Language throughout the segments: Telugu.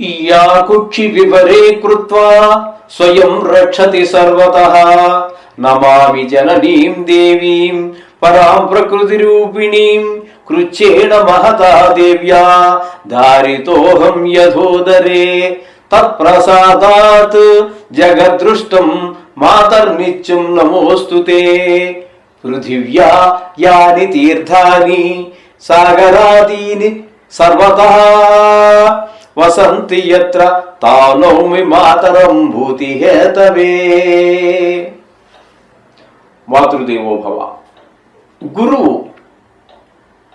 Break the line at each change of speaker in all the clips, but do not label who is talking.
ఇయాకుక్షి వివరే కృత్వా స్వయం రక్షతి సర్వతః. నమామి జననీం దేవీం పరాం ప్రకృతి రూపిణీం కృచ్చేణ మహతా దేవ్యా. దారితోహం యథోదరే తత్ప్రసాదాత్ జగదృష్టం మాతర్నిత్యం నమోస్తుతే పృథివ్యా యాని తీర్థాని సాగరాదీని సర్వతః. వసంతి యత్ర తానౌమి మాతరం భూతి హేతవే మాతృదేవోభవ గురువు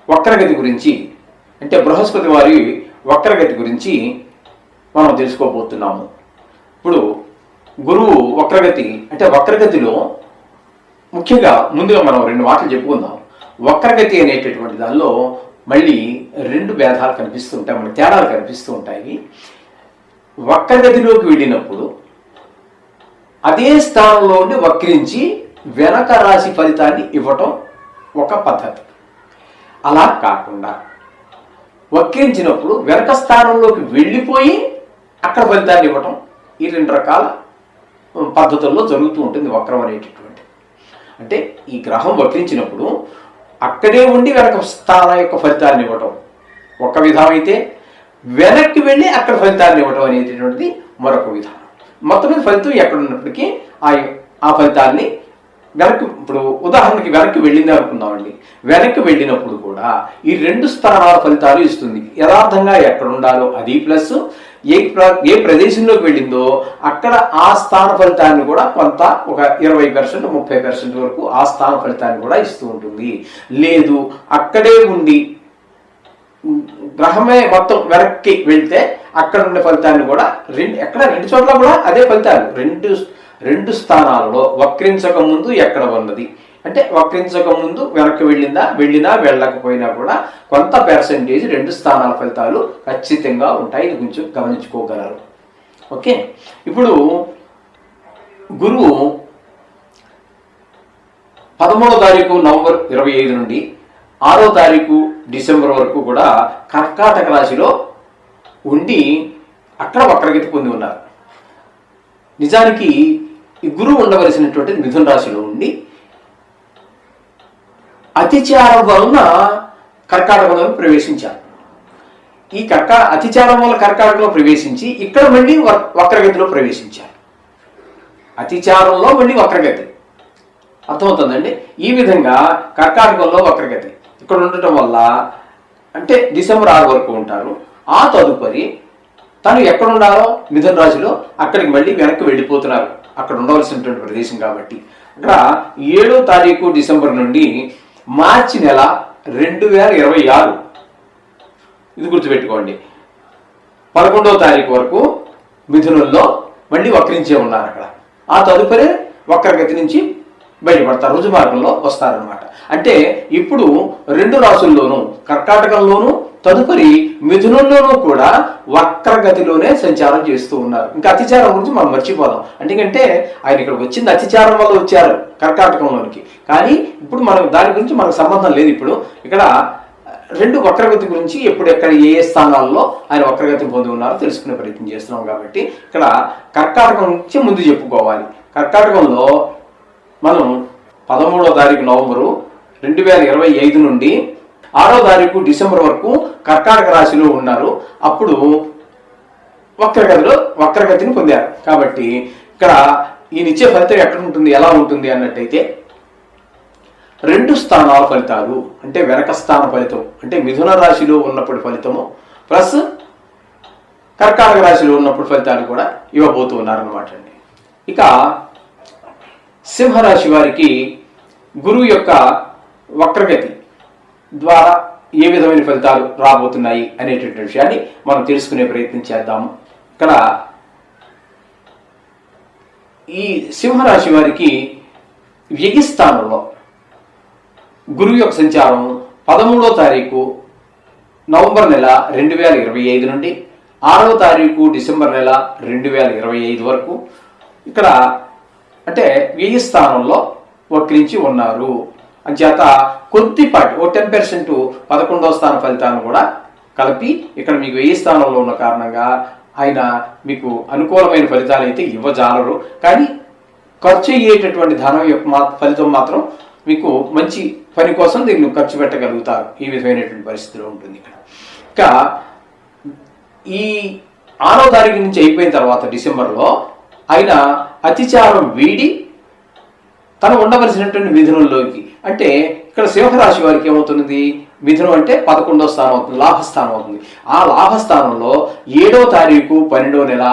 వక్రగతి గురించి అంటే బృహస్పతి వారి వక్రగతి గురించి మనం తెలుసుకోబోతున్నాము. ఇప్పుడు గురువు వక్రగతి అంటే వక్రగతిలో ముఖ్యంగా ముందుగా మనం రెండు మాటలు చెప్పుకుందాం. వక్రగతి అనేటటువంటి దానిలో మళ్ళీ రెండు భేదాలు కనిపిస్తూ ఉంటాయి మన తేడాలు కనిపిస్తూ ఉంటాయి. వక్రగతిలోకి వెళ్ళినప్పుడు అదే స్థానంలో ఉండి వక్రించి వెనక రాశి ఫలితాన్ని ఇవ్వటం ఒక పద్ధతి. అలా కాకుండా వక్రించినప్పుడు వెనక స్థానంలోకి వెళ్ళిపోయి అక్కడ ఫలితాన్ని ఇవ్వటం ఈ రెండు రకాల పద్ధతుల్లో జరుగుతూ ఉంటుంది వక్రం అనేటటువంటి అంటే ఈ గ్రహం వక్రించినప్పుడు అక్కడే ఉండి వెనక స్థాన యొక్క ఫలితాన్ని ఇవ్వటం. ఒక విధం అయితే వెనక్కి వెళ్ళి అక్కడ ఫలితాన్ని ఇవ్వటం అనేటటువంటిది మరొక విధానం. మొత్తం మీద ఫలితం ఎక్కడ ఉన్నప్పటికీ ఆ ఆ ఫలితాన్ని వెనక్కి ఇప్పుడు ఉదాహరణకి వెనక్కి వెళ్ళింది అనుకుందామండి. వెనక్కి వెళ్ళినప్పుడు కూడా ఈ రెండు స్థానాల ఫలితాలు ఇస్తుంది. యథార్థంగా ఎక్కడ ఉండాలో అది ప్లస్. ఏ ప్ర- ఏ ప్రదేశంలోకి వెళ్ళిందో అక్కడ ఆ స్థాన ఫలితాన్ని కూడా కొంత ఒక ఇరవై పర్సెంట్ ముప్పై పర్సెంట్ వరకు ఆ స్థాన ఫలితాన్ని కూడా ఇస్తూ ఉంటుంది. లేదు అక్కడే ఉండి గ్రహమే మొత్తం వెనక్కి వెళ్తే అక్కడ ఉండే ఫలితాన్ని కూడా రెండు ఎక్కడ? రెండు చోట్ల కూడా అదే ఫలితాలు. రెండు రెండు స్థానాలలో వక్రించక ముందు ఎక్కడ ఉన్నది? అంటే వక్రించక ముందు వెనక్కి వెళ్ళిందా వెళ్ళినా వెళ్ళకపోయినా కూడా కొంత పర్సెంటేజ్ రెండు స్థానాల ఫలితాలు ఖచ్చితంగా ఉంటాయి. ఇది కొంచెం గమనించుకోగలరు. ఓకే? ఇప్పుడు గురువు పదమూడో తారీఖు నవంబర్ ఇరవై ఐదు నుండి ఆరో తారీఖు డిసెంబర్ వరకు కూడా కర్కాటక రాశిలో ఉండి అక్కడ వక్రగతి పొంది ఉన్నారు. నిజానికి ఈ గురువు ఉండవలసినటువంటి మిథున రాశిలో ఉండి అతిచారం వలన కర్కాటకంలో ప్రవేశించారు. ఈ కర్కా అతిచారం వల్ల కర్కాటకంలో ప్రవేశించి ఇక్కడ మళ్ళీ వక్రగతిలో ప్రవేశించారు. అతిచారంలో మళ్ళీ వక్రగతి. అర్థమవుతుందండి? ఈ విధంగా కర్కాటకంలో వక్రగతి. ఇక్కడ ఉండటం వల్ల అంటే డిసెంబర్ ఆరు వరకు ఉంటారు. ఆ తదుపరి తను ఎక్కడ ఉండాలో మిథున రాశిలో అక్కడికి మళ్ళీ వెనక్కి వెళ్ళిపోతున్నారు. అక్కడ ఉండవలసినటువంటి ప్రదేశం కాబట్టి. అక్కడ ఏడో తారీఖు డిసెంబర్ నుండి మార్చి నెల రెండు వేల ఇరవై ఆరు. ఇది గుర్తుపెట్టుకోండి. పదకొండవ తారీఖు వరకు మిథునంలో మళ్ళీ వక్రించే ఉన్నారు అక్కడ. ఆ తదుపరి వక్రగతి నుంచి బయటపడతారు. రుజు మార్గంలో వస్తారనమాట అంటే ఇప్పుడు రెండు రాసుల్లోనూ కర్కాటకంలోనూ తదుపరి మిథునంలోనూ కూడా వక్రగతిలోనే సంచారం చేస్తూ ఉన్నారు. ఇంకా అతిచారం గురించి మనం మర్చిపోదాం. ఎందుకంటే ఆయన ఇక్కడ వచ్చింది అతిచారం వల్ల వచ్చారు కర్కాటకంలోనికి. కానీ ఇప్పుడు మనం దాని గురించి మనకు సంబంధం లేదు ఇప్పుడు. ఇక్కడ రెండు వక్రగతి గురించి ఎప్పుడు ఎక్కడ ఏ ఏ స్థానాల్లో ఆయన వక్రగతి పొంది ఉన్నారో తెలుసుకునే ప్రయత్నం చేస్తున్నాం కాబట్టి ఇక్కడ కర్కాటకం నుంచి ముందు చెప్పుకోవాలి. కర్కాటకంలో మనం పదమూడవ తారీఖు నవంబరు రెండు వేల ఇరవై ఐదు నుండి ఆరో తారీఖు డిసెంబర్ వరకు కర్కాటక రాశిలో ఉన్నారు. అప్పుడు వక్రగతిలో వక్రగతిని పొందారు. కాబట్టి ఇక్కడ ఈయన ఇచ్చే ఫలితం ఎక్కడ ఉంటుంది ఎలా ఉంటుంది అన్నట్టయితే రెండు స్థానాల ఫలితాలు అంటే వెనక స్థాన ఫలితం అంటే మిథున రాశిలో ఉన్నప్పుడు ఫలితము ప్లస్ కర్కాటక రాశిలో ఉన్నప్పుడు ఫలితాలు కూడా ఇవ్వబోతూ ఉన్నారనమాట అండి. ఇక సింహరాశి వారికి గురువు యొక్క వక్రగతి ద్వారా ఏ విధమైన ఫలితాలు రాబోతున్నాయి అనేటువంటి విషయాన్ని మనం తెలుసుకునే ప్రయత్నం చేద్దాము. ఇక్కడ ఈ సింహరాశి వారికి వ్యగిస్థానంలో గురువు యొక్క సంచారం పదమూడో తారీఖు నవంబర్ నెల రెండు వేల ఇరవై ఐదు నుండి ఆరవ తారీఖు డిసెంబర్ నెల రెండు వేల ఇరవై ఐదు వరకు. ఇక్కడ అంటే వ్యయ స్థానంలో వక్రించి ఉన్నారు. అంచేత కొద్దిపాటి ఓ టెన్ పర్సెంట్ పదకొండవ స్థాన ఫలితాలను కూడా కలిపి ఇక్కడ మీకు వెయ్యి స్థానంలో ఉన్న కారణంగా ఆయన మీకు అనుకూలమైన ఫలితాలు అయితే ఇవ్వజాలరు. కానీ ఖర్చు అయ్యేటటువంటి ధనం యొక్క మా ఫలితం మాత్రం మీకు మంచి పని కోసం దీన్ని ఖర్చు పెట్టగలుగుతారు. ఈ విధమైనటువంటి పరిస్థితిలో ఉంటుంది ఇక్కడ. ఇంకా ఈ ఆరో తారీఖు నుంచి అయిపోయిన తర్వాత డిసెంబర్లో ఆయన అతిచారం వీడి తను ఉండవలసినటువంటి మిథునంలోకి అంటే ఇక్కడ సింహరాశి వారికి ఏమవుతున్నది? మిథునం అంటే పదకొండో స్థానం అవుతుంది లాభస్థానం అవుతుంది. ఆ లాభస్థానంలో ఏడో తారీఖు పన్నెండో నెల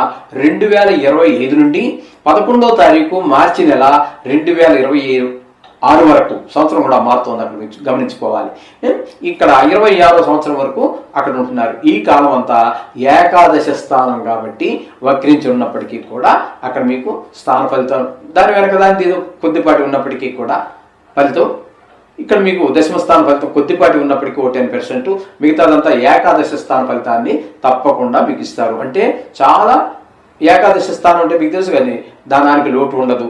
రెండు వేల ఇరవై ఐదు నుండి పదకొండో తారీఖు మార్చి నెల రెండు వేల ఇరవై ఆరు వరకు సంవత్సరం కూడా మారుతోంది అక్కడ గమనించుకోవాలి. ఇక్కడ ఇరవై ఆరో సంవత్సరం వరకు అక్కడ ఉంటున్నారు. ఈ కాలం అంతా ఏకాదశ స్థానం కాబట్టి వక్రించి ఉన్నప్పటికీ కూడా అక్కడ మీకు స్థాన ఫలితం దాని వెనక దాని కొద్దిపాటి ఉన్నప్పటికీ కూడా ఫలితం ఇక్కడ మీకు దశమ స్థాన ఫలితం కొద్దిపాటి ఉన్నప్పటికీ ఓ టెన్ పర్సెంట్. మిగతాదంతా ఏకాదశ స్థాన ఫలితాన్ని తప్పకుండా మీకు ఇస్తారు. అంటే చాలా ఏకాదశ స్థానం అంటే మీకు తెలుసు కానీ ధనానికి లోటు ఉండదు.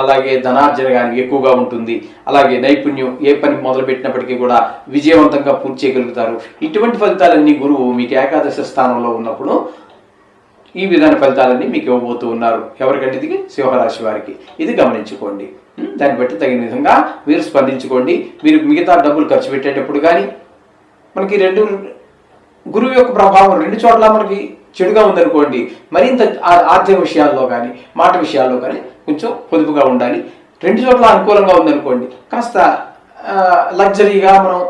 అలాగే ధనార్జన కానీ ఎక్కువగా ఉంటుంది. అలాగే నైపుణ్యం ఏ పని మొదలుపెట్టినప్పటికీ కూడా విజయవంతంగా పూర్తి చేయగలుగుతారు. ఇటువంటి ఫలితాలన్నీ గురువు మీకు ఏకాదశ స్థానంలో ఉన్నప్పుడు ఈ విధాన ఫలితాలన్నీ మీకు ఇవ్వబోతూ ఉన్నారు. ఎవరికంటే ఇది? సింహరాశి వారికి. ఇది గమనించుకోండి. దాన్ని బట్టి తగిన విధంగా మీరు స్పందించుకోండి. మీరు మిగతా డబ్బులు ఖర్చు పెట్టేటప్పుడు కానీ మనకి రెండు గురువు యొక్క ప్రభావం రెండు చోట్ల మనకి చెడుగా ఉందనుకోండి మరింత ఆర్థిక విషయాల్లో కానీ మాట విషయాల్లో కానీ కొంచెం పొదుపుగా ఉండాలి. రెండు చోట్ల అనుకూలంగా ఉందనుకోండి కాస్త లగ్జరీగా మనం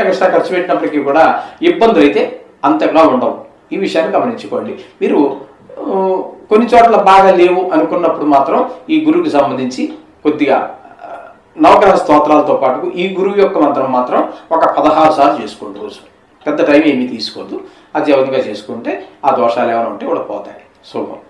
ఎక్స్ట్రా ఖర్చు పెట్టినప్పటికీ కూడా ఇబ్బందులు అయితే అంతగా ఉండవు. ఈ విషయాన్ని గమనించుకోండి. మీరు కొన్ని చోట్ల బాగా లేవు అనుకున్నప్పుడు మాత్రం ఈ గురువుకి సంబంధించి కొద్దిగా నవగ్రహ స్తోత్రాలతో పాటు ఈ గురువు యొక్క మంత్రం మాత్రం ఒక పదహారు సార్లు చేసుకోండి రోజు పెద్ద టైం ఏమీ తీసుకోవద్దు అత్యవధికంగా చేసుకుంటే ఆ దోషాలు ఏమైనా ఉంటే కూడా పోతాయి. శుభం.